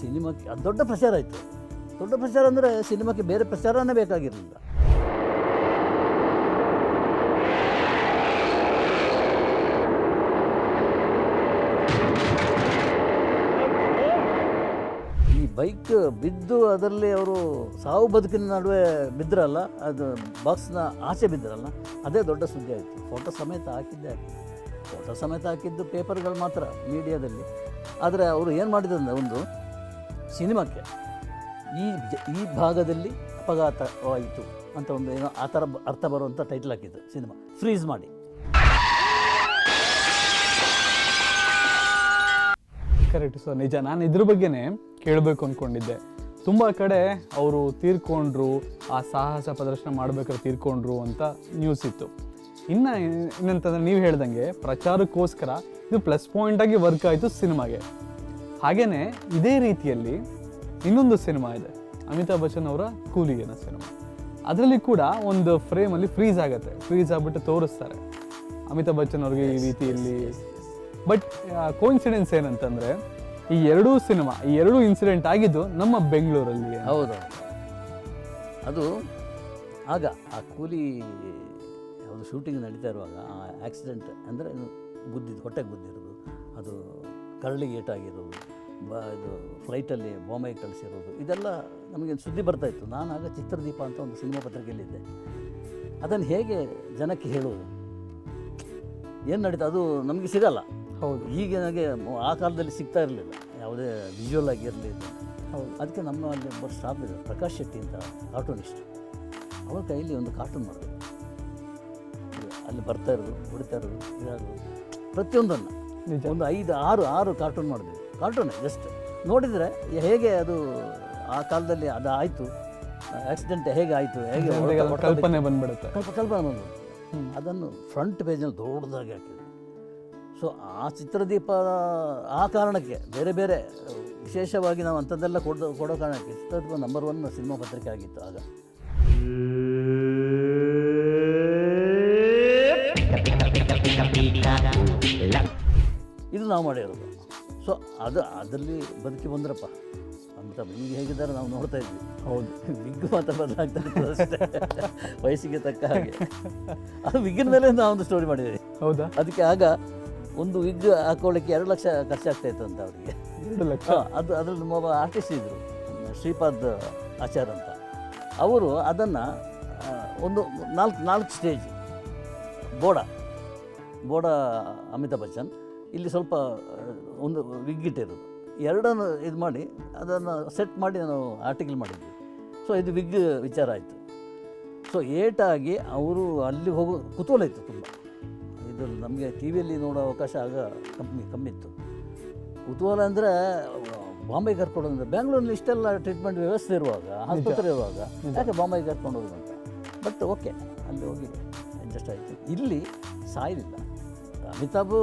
ಸಿನಿಮಾಕ್ಕೆ ಅದು ದೊಡ್ಡ ಪ್ರಚಾರ ಆಯಿತು. ದೊಡ್ಡ ಪ್ರಚಾರ ಅಂದರೆ ಸಿನಿಮಾಕ್ಕೆ ಬೇರೆ ಪ್ರಚಾರನೇ ಬೇಕಾಗಿರಲಿಲ್ಲ ಈ ಬೈಕ್ ಬಿದ್ದು ಅದರಲ್ಲಿ ಅವರು ಸಾವು ಬದುಕಿನ ನಡುವೆ ಬಿದ್ದರಲ್ಲ ಅದು ಬಾಕ್ಸ್ನ ಆಚೆ ಬಿದ್ದರಲ್ಲ ಅದೇ ದೊಡ್ಡ ಸುದ್ದಿ ಆಯಿತು. ಫೋಟೋ ಸಮೇತ ಹಾಕಿದ್ದೆ. ಫೋಟೋ ಸಮೇತ ಹಾಕಿದ್ದು ಪೇಪರ್ಗಳು ಮಾತ್ರ ಮೀಡಿಯಾದಲ್ಲಿ ಆದರೆ ಅವರು ಏನು ಮಾಡಿದ್ರೆ ಒಂದು ಸಿನಿಮಾಕ್ಕೆ ಈ ಈ ಭಾಗದಲ್ಲಿ ಅಪಘಾತವಾಯಿತು ಅಂತ ಒಂದು ಏನೋ ಆ ಥರ ಅರ್ಥ ಬರುವಂಥ ಟೈಟಲ್ ಹಾಕಿದ್ದು ಸಿನಿಮಾ. ಫ್ರೀಸ್ ಮಾಡಿ. ಕರೆಕ್ಟ್. ಸೊ ನಿಜ. ನಾನು ಇದ್ರ ಬಗ್ಗೆನೇ ಕೇಳಬೇಕು ಅಂದ್ಕೊಂಡಿದ್ದೆ ತುಂಬ ಕಡೆ ಅವರು ತೀರ್ಕೊಂಡ್ರು ಆ ಸಾಹಸ ಪ್ರದರ್ಶನ ಮಾಡಬೇಕಾದ್ರೆ ತೀರ್ಕೊಂಡ್ರು ಅಂತ ನ್ಯೂಸ್ ಇತ್ತು. ಇನ್ನು ಏನಂತಂದ್ರೆ ನೀವು ಹೇಳ್ದಂಗೆ ಪ್ರಚಾರಕ್ಕೋಸ್ಕರ ಇದು ಪ್ಲಸ್ ಪಾಯಿಂಟಾಗಿ ವರ್ಕ್ ಆಯಿತು ಸಿನಿಮಾಗೆ. ಹಾಗೆಯೇ ಇದೇ ರೀತಿಯಲ್ಲಿ ಇನ್ನೊಂದು ಸಿನಿಮಾ ಇದೆ ಅಮಿತಾಬ್ ಬಚ್ಚನ್ ಅವರ ಕೂಲಿಯನ ಸಿನಿಮಾ. ಅದರಲ್ಲಿ ಕೂಡ ಒಂದು ಫ್ರೇಮಲ್ಲಿ ಫ್ರೀಸ್ ಆಗುತ್ತೆ ಫ್ರೀಸ್ ಆಗಿಬಿಟ್ಟು ತೋರಿಸ್ತಾರೆ. ಅಮಿತಾಬ್ ಬಚ್ಚನ್ ಅವ್ರಿಗೆ ಈ ರೀತಿಯಲ್ಲಿ ಬಟ್ ಕೋಇನ್ಸಿಡೆನ್ಸ್ ಏನಂತಂದ್ರೆ ಈ ಎರಡೂ ಸಿನಿಮಾ, ಈ ಎರಡೂ ಇನ್ಸಿಡೆಂಟ್ ಆಗಿದ್ದು ನಮ್ಮ ಬೆಂಗಳೂರಲ್ಲಿ ಹೌದು. ಅದು ಆಗ ಆ ಕೂಲಿ ಯಾವುದು ಶೂಟಿಂಗ್ ನಡೀತಾ ಇರುವಾಗ ಆ ಆಕ್ಸಿಡೆಂಟ್ ಅಂದರೆ ಬುದ್ದಿದ್ದು ಹೊಟ್ಟೆಗೆ ಗುದ್ದಿರೋದು. ಅದು ಕರಳಿಗೆ ಏಟಾಗಿರೋದು, ಬ ಇದು ಫ್ಲೈಟಲ್ಲಿ ಬಾಂಬೆಗೆ ಕಳಿಸಿರೋದು. ಇದೆಲ್ಲ ನಮಗೆ ಸುದ್ದಿ ಬರ್ತಾಯಿತ್ತು ನಾನು ಆಗ ಚಿತ್ರದೀಪ ಅಂತ ಒಂದು ಸಿನಿಮಾ ಪತ್ರಿಕೆಯಲ್ಲಿದ್ದೆ. ಅದನ್ನು ಹೇಗೆ ಜನಕ್ಕೆ ಹೇಳೋದು? ಏನು ನಡೀತು ಅದು ನಮಗೆ ಸಿಗಲ್ಲ. ಹೌದು. ಈಗ ನನಗೆ ಆ ಕಾಲದಲ್ಲಿ ಸಿಗ್ತಾ ಇರಲಿಲ್ಲ. ಯಾವುದೇ ವಿಜುವಲ್ ಆಗಿರಲಿ ಹೌದು. ಅದಕ್ಕೆ ನಮ್ಮ ಅಲ್ಲಿ ಒಬ್ಬ ಸ್ಟಾಫ್ ಇದೆ ಪ್ರಕಾಶ್ ಶೆಟ್ಟಿ ಅಂತ ಕಾರ್ಟೂನಿಸ್ಟ್ ಅವ್ರ ಕೈಯಲ್ಲಿ ಒಂದು ಕಾರ್ಟೂನ್ ಮಾಡಿದ್ರು. ಅಲ್ಲಿ ಬರ್ತಾ ಇರೋದು ಹೊಡಿತಾ ಇರೋದು ಪ್ರತಿಯೊಂದನ್ನು ಒಂದು ಐದು ಆರು ಆರು ಕಾರ್ಟೂನ್ ಮಾಡಿದ್ವಿ. ಕಾರ್ಟೂನ್ ಜಸ್ಟ್ ನೋಡಿದರೆ ಹೇಗೆ ಅದು ಆ ಕಾಲದಲ್ಲಿ ಅದು ಆಯಿತು ಆಕ್ಸಿಡೆಂಟ್ ಹೇಗೆ ಆಯಿತು ಹೇಗೆ ಕಲ್ಪನೆ ಬಂದ್ಬಿಡುತ್ತೆ. ಕಲ್ಪ ಕಲ್ಪನೆ ಬಂದು ಅದನ್ನು ಫ್ರಂಟ್ ಪೇಜಲ್ಲಿ ದೊಡ್ಡದಾಗಿ ಹಾಕಿದ್ವಿ ಸೊ ಆ ಚಿತ್ರದೀಪ ಆ ಕಾರಣಕ್ಕೆ ಬೇರೆ ಬೇರೆ ವಿಶೇಷವಾಗಿ ನಾವು ಅಂಥದ್ದೆಲ್ಲ ಕೊಡೋ ಕೊಡೋ ಕಾರಣಕ್ಕೆ ಚಿತ್ರದೀಪ ನಂಬರ್ ಒನ್ ಸಿನಿಮಾ ಪತ್ರಿಕೆ ಆಗಿತ್ತು ಆಗ. ಇದು ನಾವು ಮಾಡಿರೋದು. ಸೊ ಅದು ಅದರಲ್ಲಿ ಬದುಕಿ ಬಂದ್ರಪ್ಪ. ಅಂತ ಈಗ ಹೇಗಿದ್ದಾರೆ ನಾವು ನೋಡ್ತಾ ಇದ್ವಿ. ಹೌದು. ವಿಗ್ ಮಾತ್ರ ಬದಲಾಗ್ತಾ ಅಷ್ಟೇ. ವಯಸ್ಸಿಗೆ ತಕ್ಕ ಹಾಗೆ. ಅದು ವಿಗ್ಗಿನ ಮೇಲೆ ನಾವು ಒಂದು ಸ್ಟೋರಿ ಮಾಡಿದ್ದೀವಿ. ಹೌದಾ? ಅದಕ್ಕೆ ಆಗ ಒಂದು ವಿಗ್ ಹಾಕೊಳ್ಳಿಕ್ಕೆ ಎರಡು ಲಕ್ಷ ಖರ್ಚಾಗ್ತಾ ಇತ್ತು ಅಂತ ಅವರಿಗೆ. ಎರಡು ಲಕ್ಷ? ಅದು ಅದರಲ್ಲಿ ಒಬ್ಬ ಆರ್ಟಿಸ್ಟ್ ಇದ್ದರು ಶ್ರೀಪಾದ್ ಆಚಾರ್ ಅಂತ. ಅವರು ಅದನ್ನು ಒಂದು ನಾಲ್ಕು ನಾಲ್ಕು ಸ್ಟೇಜ್ ಬೋಡ ಬೋಡ ಅಮಿತಾಬ್ ಬಚ್ಚನ್. ಇಲ್ಲಿ ಸ್ವಲ್ಪ ಒಂದು ವಿಗ್ ಇಟ್ಟಿರೋದು. ಎರಡನ್ನು ಇದು ಮಾಡಿ ಅದನ್ನು ಸೆಟ್ ಮಾಡಿ ನಾವು ಆರ್ಟಿಕಲ್ ಮಾಡಿದ್ವಿ ಸೊ ಇದು ವಿಗ್ ವಿಚಾರ ಆಯಿತು. ಸೊ ಏಟಾಗಿ ಅವರು ಅಲ್ಲಿ ಹೋಗೋ ಕುತೂಹಲ ಇತ್ತು ತುಂಬ. ಇದು ನಮಗೆ ಟಿ ವಿಯಲ್ಲಿ ನೋಡೋ ಅವಕಾಶ ಆಗ ಕಮ್ಮಿ ಕಮ್ಮಿ ಇತ್ತು. ಕುತೂಹಲ ಅಂದರೆ ಬಾಂಬೆಗೆ ಕರ್ಕೊಂಡು ಅಂದರೆ ಬ್ಯಾಂಗ್ಳೂರಲ್ಲಿ ಇಷ್ಟೆಲ್ಲ ಟ್ರೀಟ್ಮೆಂಟ್ ವ್ಯವಸ್ಥೆ ಇರುವಾಗ ಆಸ್ಪತ್ರೆ ಇರುವಾಗ ಯಾಕೆ ಬಾಂಬೆಗೆ ಕರ್ಕೊಂಡು ಹೋಗೋದು ಅಂತ ಬಟ್ ಓಕೆ ಅಲ್ಲಿ ಹೋಗಿ ಅಡ್ಜಸ್ಟ್ ಆಯಿತು. ಇಲ್ಲಿ ಸಾಯಲಿಲ್ಲ. ಅಮಿತಾಬು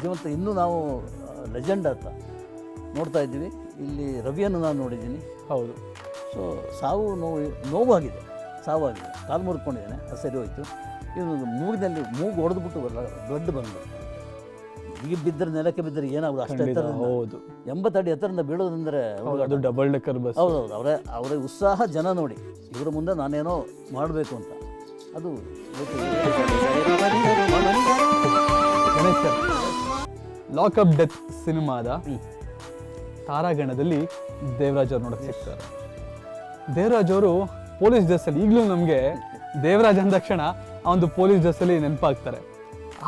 ಜೀವಂತ ಇನ್ನೂ ನಾವು ಲೆಜೆಂಡ್ ಅಂತ ನೋಡ್ತಾ ಇದ್ದೀವಿ. ಇಲ್ಲಿ ರವಿಯನ್ನು ನಾನು ನೋಡಿದ್ದೀನಿ. ಹೌದು. ಸೊ ಸಾವು ನೋವು ನೋವಾಗಿದೆ ಸಾವಾಗಿದೆ. ಕಾಲು ಮುರ್ಕೊಂಡಿದ್ದೇನೆ ಅದು ಸರಿ ಹೋಯಿತು. ಇವನು ಮೂಗಿನಲ್ಲಿ ಮೂಗು ಹೊಡೆದ್ಬಿಟ್ಟು ದೊಡ್ಡ ಬಂದು. ಈಗ ಬಿದ್ದರೆ ನೆಲಕ್ಕೆ ಬಿದ್ದರೆ ಏನಾಗೋದು ಅಷ್ಟು ಎತ್ತರ ಹೌದು. ಎಂಬತ್ತಡಿ ಅಡಿ ಎತ್ತರದಿಂದ ಬೀಳೋದಂದ್ರೆ ಅದು ಡಬಲ್ ಡೆಕ್ಕರ್ ಬಸ್ ಹೌದು ಅವರೇ ಅವರ ಉತ್ಸಾಹ ಜನ ನೋಡಿ. ಇವರ ಮುಂದೆ ನಾನೇನೋ ಮಾಡಬೇಕು ಅಂತ. ಅದು ಲಾಕ್ ಅಪ್ ಲಾಕಪ್ ಡೆತ್ ಸಿನಿಮಾದ. ತಾರಾಗಣದಲ್ಲಿ ದೇವರಾಜ್ ಅವ್ರು ನೋಡಕ್ ಸಿಗ್ತಾರೆ. ದೇವರಾಜ್ ಅವರು ಪೊಲೀಸ್ ಡ್ರೆಸ್ಸಲ್ಲಿ ಈಗಲೂ ನಮಗೆ ದೇವರಾಜ್ ಅಂದ ತಕ್ಷಣ ಆ ಒಂದು ಪೊಲೀಸ್ ಡ್ರೆಸ್ಸಲ್ಲಿ ನೆನಪಾಗ್ತಾರೆ.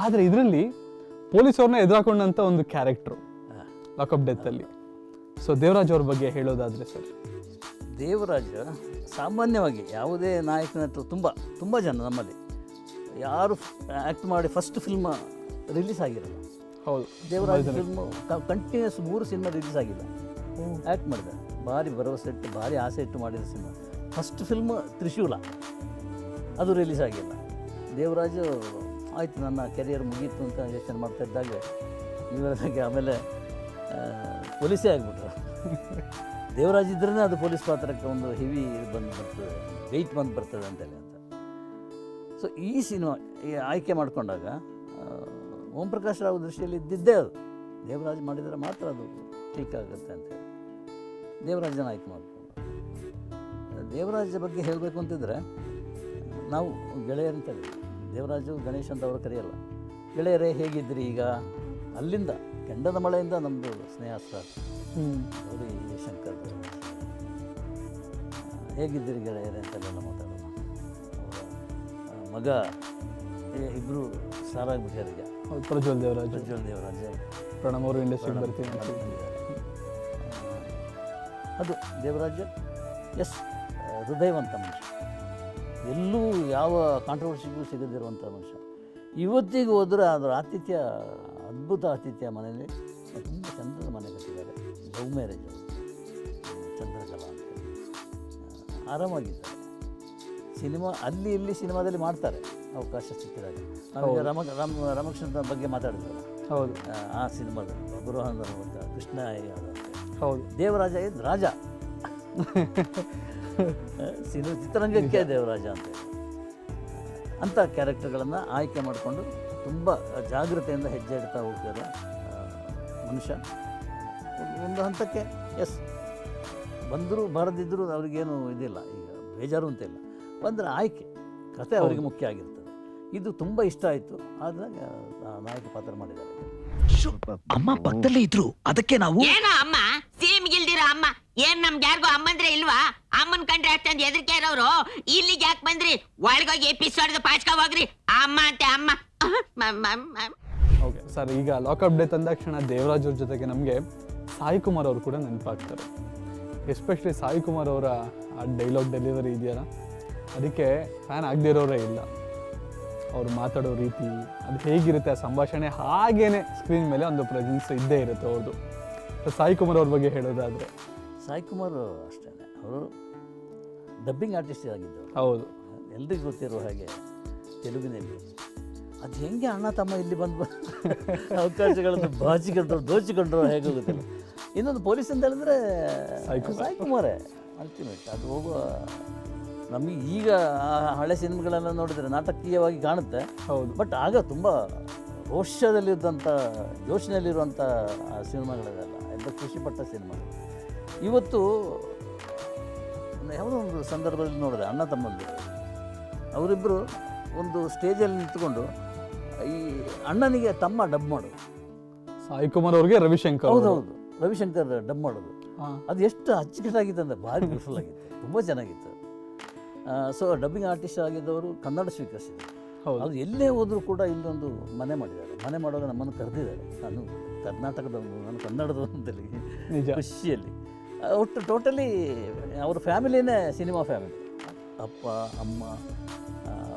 ಆದರೆ ಇದರಲ್ಲಿ ಪೊಲೀಸ್ ಅವ್ರನ್ನ ಎದುರಾಕೊಂಡಂಥ ಒಂದು ಕ್ಯಾರೆಕ್ಟ್ರು ಲಾಕಪ್ ಡೆತ್ತಲ್ಲಿ ಸೊ ದೇವರಾಜ್ ಅವ್ರ ಬಗ್ಗೆ ಹೇಳೋದಾದರೆ ಸರ್. ದೇವರಾಜ ಸಾಮಾನ್ಯವಾಗಿ ಯಾವುದೇ ನಾಯಕನ ಹತ್ರ ತುಂಬ ತುಂಬ ಜನ ನಮ್ಮಲ್ಲಿ ಯಾರು ಆ್ಯಕ್ಟ್ ಮಾಡಿ ಫಸ್ಟ್ ಫಿಲ್ಮ್ ರಿಲೀಸ್ ಆಗಿರಲ್ಲ. ಹೌದು. ದೇವರಾಜ್ ಫಿಲ್ಮ್ ಕಂಟಿನ್ಯೂಸ್ ಮೂರು ಸಿನಿಮಾ ರಿಲೀಸ್ ಆಗಿಲ್ಲ. ಆ್ಯಕ್ಟ್ ಮಾಡಿದೆ. ಭಾರಿ ಭರವಸೆ ಇಟ್ಟು ಭಾರಿ ಆಸೆ ಇಟ್ಟು ಮಾಡಿದ ಸಿನಿಮಾ ಫಸ್ಟ್ ಫಿಲ್ಮ್ ತ್ರಿಶೂಲ. ಅದು ರಿಲೀಸ್ ಆಗಿಲ್ಲ. ದೇವರಾಜು, ಆಯಿತು ನನ್ನ ಕೆರಿಯರ್ ಮುಗೀತು ಅಂತ ಯೋಚನೆ ಮಾಡ್ತಾ ಇದ್ದಾಗ ನೀವು ಹೇಳಿದಾಗೆ ಆಮೇಲೆ ಪೊಲೀಸೇ ಆಗಿಬಿಟ್ರು. ದೇವರಾಜ್ ಇದ್ರೇ ಅದು ಪೊಲೀಸ್ ಪಾತ್ರಕ್ಕೆ ಒಂದು ಹೆವಿ ಬಂದು ಬರ್ತದೆ ವೆಯ್ಟ್ ಬಂದು ಬರ್ತದೆ ಅಂತೇಳಿ ಅಂತ. ಸೊ ಈ ಸಿನಿಮಾ ಆಯ್ಕೆ ಮಾಡಿಕೊಂಡಾಗ ಓಂ ಪ್ರಕಾಶ್ ರಾವ್ ದೃಷ್ಟಿಯಲ್ಲಿ ಇದ್ದಿದ್ದೇ ಅದು. ದೇವರಾಜ್ ಮಾಡಿದರೆ ಮಾತ್ರ ಅದು ಕ್ಲಿಕ್ ಆಗುತ್ತೆ ಅಂತೇಳಿ ದೇವರಾಜನ ಆಯ್ಕೆ ಮಾಡಿಕೊಂಡು ದೇವರಾಜ ಬಗ್ಗೆ ಹೇಳಬೇಕು ಅಂತಿದ್ರೆ, ನಾವು ಗೆಳೆಯರಂತೇಳಿ. ದೇವರಾಜು ಗಣೇಶ್ ಅಂತ ಅವರು ಕರೆಯಲ್ಲ ಗೆಳೆಯರೇ ಹೇಗಿದ್ರಿ ಈಗ? ಅಲ್ಲಿಂದ ಕೆಂಡದ ಮಳೆಯಿಂದ ನಮ್ಮದು ಸ್ನೇಹ ಸ್ಟಾರ್ಟ್. ಗೌರಿ ಶಂಕರ್ ಹೇಗಿದ್ದಿರಿ ಗೆಳೆಯರೇ? ಅಂತೆಲ್ಲ ಆ, ಮಗ ಇಬ್ಬರು ಸ್ಟಾರ್ ಆಗಿಬಿಟ್ಟಾರೆ ಈಗ ಪ್ರಜ್ವಲ್ ದೇವರಾಜ್. ಪ್ರಜ್ವಲ್ ದೇವರಾಜ್. ಪ್ರಣಮ್ ಅವರು ಇಂಡಸ್ಟ್ರಿಗೆ ಬರ್ತೀನಿ. ಅದು ದೇವರಾಜ. ಎಸ್ ಹೃದಯವಂತ ಮನುಷ್ಯ. ಎಲ್ಲೂ ಯಾವ ಕಾಂಟ್ರವರ್ಸಿಗೂ ಸಿಗದಿರುವಂಥ ಮನುಷ್ಯ. ಇವತ್ತಿಗೆ ಹೋದರೆ ಅದರ ಆತಿಥ್ಯ ಅದ್ಭುತ ಆತಿಥ್ಯ ಮನೆಯಲ್ಲಿ. ತುಂಬ ಚಂದ್ರದ ಮನೆ ಕಟ್ಟಿದ್ದಾರೆ. ಲವ್ ಮ್ಯಾರೇಜ್ ಚಂದ್ರಕಲಾ ಅಂತ ಆರಾಮಾಗಿದ್ದಾರೆ. ಸಿನಿಮಾ ಅಲ್ಲಿ ಇಲ್ಲಿ ಸಿನಿಮಾದಲ್ಲಿ ಮಾಡ್ತಾರೆ. ಅವಕಾಶ ಸಿಕ್ಕಿದಾಗ. ನಾವೀಗ ರಾಮ ರಾಮ ರಾಮಕೃಷ್ಣನ ಬಗ್ಗೆ ಮಾತಾಡಿದ್ರು ಹೌದು. ಆ, ಸಿನಿಮಾದಲ್ಲಿ. ಗುರುಹಾನಂದ ಕೃಷ್ಣ ಹೌದು. ದೇವರಾಜ ಇದು ರಾಜ. ಸಿನಿಮಾ ಚಿತ್ರರಂಗಕ್ಕೆ ದೇವರಾಜ ಅಂತ ಅಂಥ ಕ್ಯಾರೆಕ್ಟರ್ಗಳನ್ನು ಆಯ್ಕೆ ಮಾಡಿಕೊಂಡು ತುಂಬ ಜಾಗ್ರತೆಯಿಂದ ಹೆಜ್ಜೆ ಇಡ್ತಾ ಹೋಗ್ತಾರೆ ಮನುಷ್ಯ. ಒಂದು- ಒಂದು ಹಂತಕ್ಕೆ ಎಸ್ ಬಂದರೂ ಬರದಿದ್ದರೂ ಅವ್ರಿಗೇನು ಇದಿಲ್ಲ ಈಗ ಬೇಜಾರು ಅಂತ ಇಲ್ಲ. ಬಂದರೆ ಆಯ್ಕೆ ಕತೆ ಅವರಿಗೆ ಮುಖ್ಯ ಆಗಿರ್ತದೆ. ಇದು ತುಂಬ ಇಷ್ಟ ಆಯಿತು ಆದರೆ ನಾಯಕ ಪಾತ್ರ ಮಾಡಿದ್ದಾರೆ. ಅಮ್ಮ ಪಕ್ಕದಲ್ಲೇ ಇದ್ರು ಅದಕ್ಕೆ ನಾವು ಏನೋ ಅಮ್ಮ? ಸೀಮ್ ಗಿಲ್ದಿರೋ ಅಮ್ಮ. ಏನ್ ನಮ್ಗೆ ಯಾರಿಗೂ ಅಮ್ಮಂದ್ರೆ ಇಲ್ವಾ? ಅಮ್ಮನ್ ಕಂಡ್ರೆ ಅಷ್ಟೊಂದು ಹೆದರಿಕೆ ಇರೋರು. ಇಲ್ಲಿಗೆ ಯಾಕೆ ಬಂದ್ರಿ? ಒಳಗೋಗಿ ಎಪಿಸೋಡ್ ಪಾಚ್ಕ ಹೋಗ್ರಿ. ಅಮ್ಮ ಅಂತೆ ಅಮ್ಮ. ಓಕೆ ಸರ್, ಈಗ ಲಾಕಪ್ ಡೇ ತಂದಾಕ್ಷಣ ದೇವರಾಜ್ ಅವ್ರ ಜೊತೆಗೆ ನಮಗೆ ಸಾಯಿ ಕುಮಾರ್ ಅವರು ಕೂಡ ನೆನಪಾಗ್ತಾರೆ. ಎಸ್ಪೆಷಲಿ ಸಾಯಿ ಕುಮಾರ್ ಅವರ ಆ ಡೈಲಾಗ್ ಡೆಲಿವರಿ ಇದೆಯಲ್ಲ, ಅದಕ್ಕೆ ಫ್ಯಾನ್ ಆಗದೇ ಇಲ್ಲ. ಅವ್ರು ಮಾತಾಡೋ ರೀತಿ, ಅದು ಹೇಗಿರುತ್ತೆ ಆ ಸಂಭಾಷಣೆ, ಹಾಗೇನೆ ಸ್ಕ್ರೀನ್ ಮೇಲೆ ಒಂದು ಪ್ರೆಸೆನ್ಸ್ ಇದ್ದೇ ಇರುತ್ತೆ ಅವ್ರದ್ದು ಸಾಯಿ ಕುಮಾರ್ ಅವ್ರ ಬಗ್ಗೆ ಹೇಳೋದಾದರೆ. ಸಾಯಿ ಕುಮಾರ್ ಅಷ್ಟೇ ಅವರು ಡಬ್ಬಿಂಗ್ ಆರ್ಟಿಸ್ಟ್ ಆಗಿದ್ದರು ಹೌದು. ಎಲ್ರಿಗೂ ಗೊತ್ತಿರೋ ಹಾಗೆ ತೆಲುಗಿನಲ್ಲಿ. ಅದು ಹೆಂಗೆ ಅಣ್ಣ ತಮ್ಮ ಇಲ್ಲಿ ಬಂದು ಅವಕಾಶಗಳನ್ನು ಬಾಚಿಕೊಂಡ್ರು ದೋಚಿಕೊಂಡ್ರು ಹೇಗೆ ಗೊತ್ತಿಲ್ಲ. ಇನ್ನೊಂದು ಪೊಲೀಸ್ ಅಂತ ಹೇಳಿದ್ರೆ ಸಾಯಿ ಕುಮಾರ್. ಅಲ್ಟಿಮೇಟ್ ಅದು ಹೋಗುವ ನಮಗೆ ಈಗ ಆ ಹಳೆ ಸಿನಿಮಾಗಳೆಲ್ಲ ನೋಡಿದರೆ ನಾಟಕೀಯವಾಗಿ ಕಾಣುತ್ತೆ. ಹೌದು. ಬಟ್ ಆಗ ತುಂಬ ರೋಷದಲ್ಲಿದ್ದಂಥ ಯೋಚನೆಯಲ್ಲಿರುವಂಥ ಸಿನಿಮಾಗಳಿದೆಲ್ಲ ಎಲ್ಲ ಖುಷಿಪಟ್ಟ ಸಿನಿಮಾ. ಇವತ್ತು ಯಾವುದೋ ಒಂದು ಸಂದರ್ಭದಲ್ಲಿ ನೋಡಿದೆ ಅಣ್ಣ ತಮ್ಮಂದು. ಅವರಿಬ್ಬರು ಒಂದು ಸ್ಟೇಜಲ್ಲಿ ನಿಂತ್ಕೊಂಡು ಈ ಅಣ್ಣನಿಗೆ ತಮ್ಮ ಡಬ್ ಮಾಡೋದು ಸಾಯಿ ಕುಮಾರ್ ಅವ್ರಿಗೆ ರವಿಶಂಕರ್ ಹೌದು ಹೌದೌದು. ರವಿಶಂಕರ್ ಡಬ್ ಮಾಡೋದು. ಅದು ಎಷ್ಟು ಅಚ್ಚುಕಟ್ಟಾಗಿತ್ತು ಅಂದರೆ ಭಾರಿ ಬ್ಯೂಟಿಫುಲ್ ಆಗಿತ್ತು. ತುಂಬ ಚೆನ್ನಾಗಿತ್ತು. ಸೊ ಡಬ್ಬಿಂಗ್ ಆರ್ಟಿಸ್ಟ್ ಆಗಿದ್ದವರು ಕನ್ನಡ ಸ್ವೀಕರಿಸಿದರು. ಹೌದು. ಅದು ಎಲ್ಲೇ ಹೋದರೂ ಕೂಡ ಇಲ್ಲೊಂದು ಮನೆ ಮಾಡಿದ್ದಾರೆ. ಮನೆ ಮಾಡೋದು ನಮ್ಮನ್ನು ಕರೆದಿದ್ದಾರೆ ನಾನು. ಕರ್ನಾಟಕದವನು ನಾನು ಕನ್ನಡದಲ್ಲಿ ಖುಷಿಯಲ್ಲಿ. ಒಟ್ಟು ಟೋಟಲಿ ಅವ್ರ ಫ್ಯಾಮಿಲಿನೇ ಸಿನಿಮಾ ಫ್ಯಾಮಿಲಿ. ಅಪ್ಪ ಅಮ್ಮ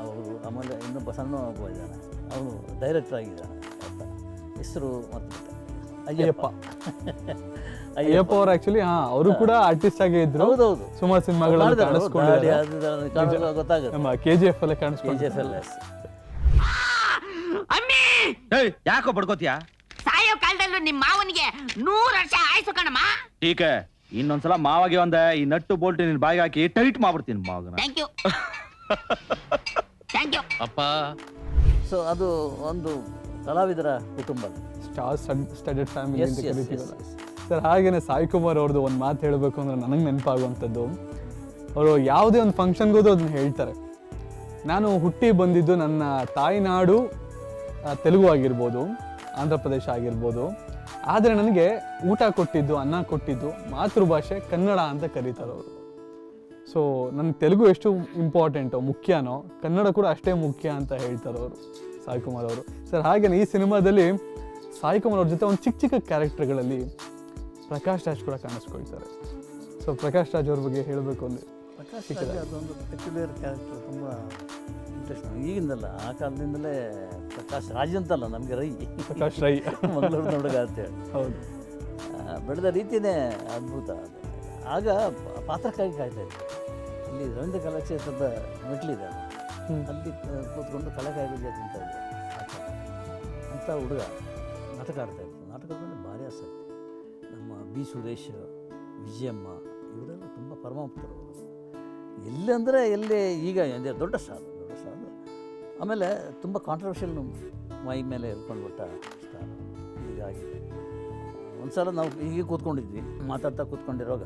ಅವರು ಆಮೇಲೆ ಇನ್ನೊಬ್ಬ ಸಣ್ಣ ಒಬ್ಬ ಇದ್ದಾನೆ. ಅವನು ಡೈರೆಕ್ಟರ್ ಆಗಿದ್ದಾನೆ. ಅಂತ ಹೆಸರು ಮತ್ತು ಅಯ್ಯಪ್ಪ. ಅಯ್ಯಪ್ಪ. ಅವರು ಆಕ್ಚುಲಿ ಹಾ ಅವರು ಕೂಡ ಆರ್ಟಿಸ್ಟ್ ಆಗಿ ಇದ್ರು. ಹೌದೌದು. ಸುಮಾರು ಸಿನಿಮಾಗಳು ಗೊತ್ತಾಗುತ್ತೆ. ನಮ್ಮ ಕೆ ಜಿ ಎಫ್ ಅಲ್ಲೇ ಕೆ ಜಿ ಎಫ್ ಅಮ್ಮಿ! ಯಾಕೋ ಬಡ್ಕೋತಿಯಾ ಸಾಯೋ ಕಾಲದಲ್ಲೂ ನಿಮ್ ಮಾವನಿಗೆ ನೂರ್ ವರ್ಷ ಆಯ್ಸು ಕಣಮ್ಮ. ಟೀಕ ಇನ್ನೊಂದ್ಸಲ ಮಾವಾಗಿ ಒಂದ ಈ ನಟ್ಟು ಬೋಲ್ಟ್ ನಿನ್ ಬಾಯಿಗೆ ಹಾಕಿ ಟೈಟ್ ಮಾಡ್ಬಿಡ್ತೀನಿ ಮಾವನ. ಥ್ಯಾಂಕ್ ಯು ಥ್ಯಾಂಕ್ ಯು ಅಪ್ಪ. ಸೊ ಅದು ಒಂದು ಕಲಾವಿದರ ಕುಟುಂಬ. ಸ್ಟಾರ್ ಸ್ಟಡೆಡ್ ಫ್ಯಾಮಿಲಿ Yes, ಅಂತ yes, ಕರಿತೀವಲ್ಲ yes, ಸರ್ ಹಾಗೇನೆ ಸಾಯಿ ಕುಮಾರ್ ಅವ್ರದ್ದು ಒಂದು ಮಾತು ಹೇಳಬೇಕು ಅಂದ್ರೆ ನನಗೆ ನೆನಪಾಗುವಂಥದ್ದು. ಅವರು ಯಾವುದೇ ಒಂದು ಫಂಕ್ಷನ್ಗೆ ಹೋದ್ರು ಅದನ್ನ ಹೇಳ್ತಾರೆ. ನಾನು ಹುಟ್ಟಿ ಬಂದಿದ್ದು ನನ್ನ ತಾಯಿನಾಡು ಆ, ತೆಲುಗು ಆಗಿರ್ಬೋದು. ಆಂಧ್ರ ಪ್ರದೇಶ ಆಗಿರ್ಬೋದು. ಆದರೆ ನನಗೆ ಊಟ ಕೊಟ್ಟಿದ್ದು ಅನ್ನ ಕೊಟ್ಟಿದ್ದು ಮಾತೃಭಾಷೆ ಕನ್ನಡ ಅಂತ ಕರೀತಾರೆ ಅವರು. ಸೊ ನನಗೆ ತೆಲುಗು ಎಷ್ಟು ಇಂಪಾರ್ಟೆಂಟೋ ಮುಖ್ಯನೋ ಕನ್ನಡ ಕೂಡ ಅಷ್ಟೇ ಮುಖ್ಯ ಅಂತ ಹೇಳ್ತಾರೆ ಅವರು ಸಾಯಿ ಕುಮಾರ್ ಅವರು. ಸರ್ ಹಾಗೇನೆ ಈ ಸಿನಿಮಾದಲ್ಲಿ ಸಾಯಿ ಕುಮಾರ್ ಅವ್ರ ಜೊತೆ ಒಂದು ಚಿಕ್ಕ ಚಿಕ್ಕ ಕ್ಯಾರೆಕ್ಟರ್ಗಳಲ್ಲಿ ಪ್ರಕಾಶ್ ರಾಜ್ ಕೂಡ ಕಾಣಿಸ್ಕೊಳ್ತಾರೆ. ಸೊ ಪ್ರಕಾಶ್ ರಾಜ್ ಅವ್ರ ಬಗ್ಗೆ ಹೇಳಬೇಕು ಅಂದರೆ ಪ್ರಕಾಶ್ ರಾಜ್ ಅದೊಂದು ಪೆಕ್ಯುಲರ್ ಕ್ಯಾರೆಕ್ಟರ್ ತುಂಬ ಇಂಟ್ರೆಸ್ಟ್ ಈಗಿಂದಲ್ಲ ಆ ಕಾಲದಿಂದಲೇ ಪ್ರಕಾಶ್ ರಾಜ್ ಅಂತಲ್ಲ ನಮಗೆ ರೈ. ಪ್ರಕಾಶ್ ರೈ. ಮಂಗಳೂರು ಹುಡುಗ ಅಂತೇಳಿ ಹೌದು. ಬೆಳೆದ ರೀತಿಯೇ ಅದ್ಭುತ ಅದು. ಆಗ ಪಾತ್ರಕ್ಕಾಗಿ ಕಾಯ್ತಾ ಇದ್ದೆ. ಇಲ್ಲಿ ರವೀಂದ್ರ ಕಲಾಕ್ಷೇತ್ರದ ಮೆಟ್ಲಿದೆ ಅಲ್ಲ, ಕೂತ್ಕೊಂಡು ಕಳೆಕಾಯಿ ಬೀಜ ತಿಂತ ಇದ್ದೆ. ಅಂತ ಅಂಥ ಹುಡುಗ ನಾಟಕ ಆಡ್ತಾ ಇತ್ತು ನಾಟಕದಲ್ಲಿ ಭಾರಿ ಆಸಕ್ತಿ. ನಮ್ಮ ಬಿ ಸುರೇಶ್ ವಿಜಯಮ್ಮ ಇವರೆಲ್ಲ ತುಂಬ ಪರಮಾಪ್ತರು ಎಲ್ಲಂದರೆ ಎಲ್ಲಿ ಈಗ ದೊಡ್ಡ ಸ್ಟಾರ್. ಆಮೇಲೆ ತುಂಬ ಕಾಂಟ್ರವರ್ಷಿಯಲ್ ಮೈ ಮೇಲೆ ಹೇಳ್ಕೊಂಡು ಬಿಟ್ಟ ಸ್ಟಾರ್ ಹೀಗಾಗಿ ಒಂದು ಸಲ ನಾವು ಹೀಗೆ ಕೂತ್ಕೊಂಡಿದ್ವಿ, ಮಾತಾಡ್ತಾ ಕೂತ್ಕೊಂಡಿರುವಾಗ,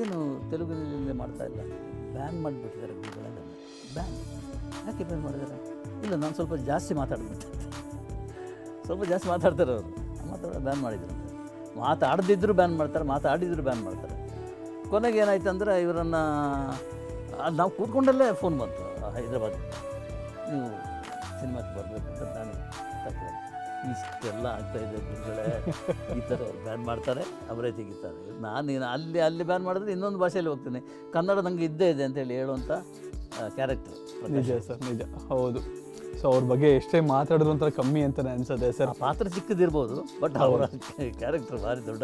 ಏನು ತೆಲುಗಿನಲ್ಲಿ ಮಾಡ್ತಾ ಇಲ್ಲ. ಬ್ಯಾನ್ ಮಾಡಿಬಿಟ್ಟಿದ್ದಾರೆ ಗೂಗಲಲ್ಲಿ ಬ್ಯಾನ್ ಯಾಕೆ ಬ್ಯಾನ್ ಮಾಡಿದ್ದಾರೆ? ಇಲ್ಲ, ನಾನು ಸ್ವಲ್ಪ ಜಾಸ್ತಿ ಮಾತಾಡ್ಬಿಟ್ಟೆ. ಸ್ವಲ್ಪ ಜಾಸ್ತಿ ಮಾತಾಡ್ತಾರೆ ಅವರು. ಮಾತಾಡೋ ಬ್ಯಾನ್ ಮಾಡಿದ್ರು. ಮಾತಾಡದಿದ್ದರೂ ಬ್ಯಾನ್ ಮಾಡ್ತಾರೆ, ಮಾತಾಡಿದ್ರು ಬ್ಯಾನ್ ಮಾಡ್ತಾರೆ. ಕೊನೆಗೆ ಏನಾಯ್ತು ಅಂದರೆ ಇವರನ್ನು ನಾವು ಕೂತ್ಕೊಂಡಲ್ಲೇ ಫೋನ್ ಬಂತು ಹೈದ್ರಾಬಾದ್ ನೀವು ಸಿನಿಮಾಕ್ಕೆ ಬರಬೇಕು ಅಂತ ನಾನು ಇಷ್ಟೆಲ್ಲ ಆಗ್ತಾಯಿದೆ ಗುರುಗಳೇ. ಈ ಥರ ಬ್ಯಾನ್ ಮಾಡ್ತಾರೆ ಅವರೇ ತೆಗಿತಾರೆ. ನಾನು ಅಲ್ಲಿ ಅಲ್ಲಿ ಬ್ಯಾನ್ ಮಾಡಿದ್ರೆ ಇನ್ನೊಂದು ಭಾಷೆಯಲ್ಲಿ ಹೋಗ್ತೀನಿ. ಕನ್ನಡ ನಂಗೆ ಇದ್ದೇ ಇದೆ ಅಂತೇಳಿ ಹೇಳುವಂಥ ಕ್ಯಾರೆಕ್ಟರ್ ನಿಜ ಸರ್ ನಿಜ. ಹೌದು. ಸೊ ಅವ್ರ ಬಗ್ಗೆ ಎಷ್ಟೇ ಮಾತಾಡಿದ್ರು ಒಂಥರ ಕಮ್ಮಿ ಅಂತಾನೆ ಅನ್ಸುತ್ತೆ ಸರ್. ಆ ಪಾತ್ರ ಚಿಕ್ಕದಿರ್ಬೋದು ಬಟ್ ಅವರ ಕ್ಯಾರೆಕ್ಟರ್ ಭಾರಿ ದೊಡ್ಡ.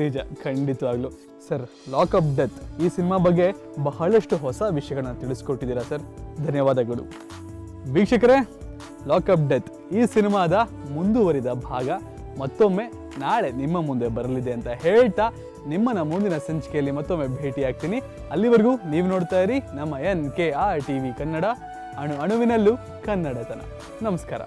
ನಿಜ ಖಂಡಿತವಾಗ್ಲು. ಸರ್ ಲಾಕ್ ಅಪ್ ಡೆತ್ ಈ ಸಿನಿಮಾ ಬಗ್ಗೆ ಬಹಳಷ್ಟು ಹೊಸ ವಿಷಯಗಳನ್ನ ತಿಳಿಸ್ಕೊಟ್ಟಿದ್ದೀರಾ ಸರ್? ಧನ್ಯವಾದಗಳು. ವೀಕ್ಷಕರೇ ಲಾಕ್ ಅಪ್ ಡೆತ್ ಈ ಸಿನಿಮಾದ ಮುಂದುವರಿದ ಭಾಗ ಮತ್ತೊಮ್ಮೆ ನಾಳೆ ನಿಮ್ಮ ಮುಂದೆ ಬರಲಿದೆ ಅಂತ ಹೇಳ್ತಾ ನಿಮ್ಮನ್ನ ಮುಂದಿನ ಸಂಚಿಕೆಯಲ್ಲಿ ಮತ್ತೊಮ್ಮೆ ಭೇಟಿಯಾಗ್ತೀನಿ. ಅಲ್ಲಿವರೆಗೂ ನೀವು ನೋಡ್ತಾ ಇರಿ ನಮ್ಮ N K R T V Kannada, ಅಣು ಅಣುವಿನಲ್ಲೂ ಕನ್ನಡತನ. ನಮಸ್ಕಾರ.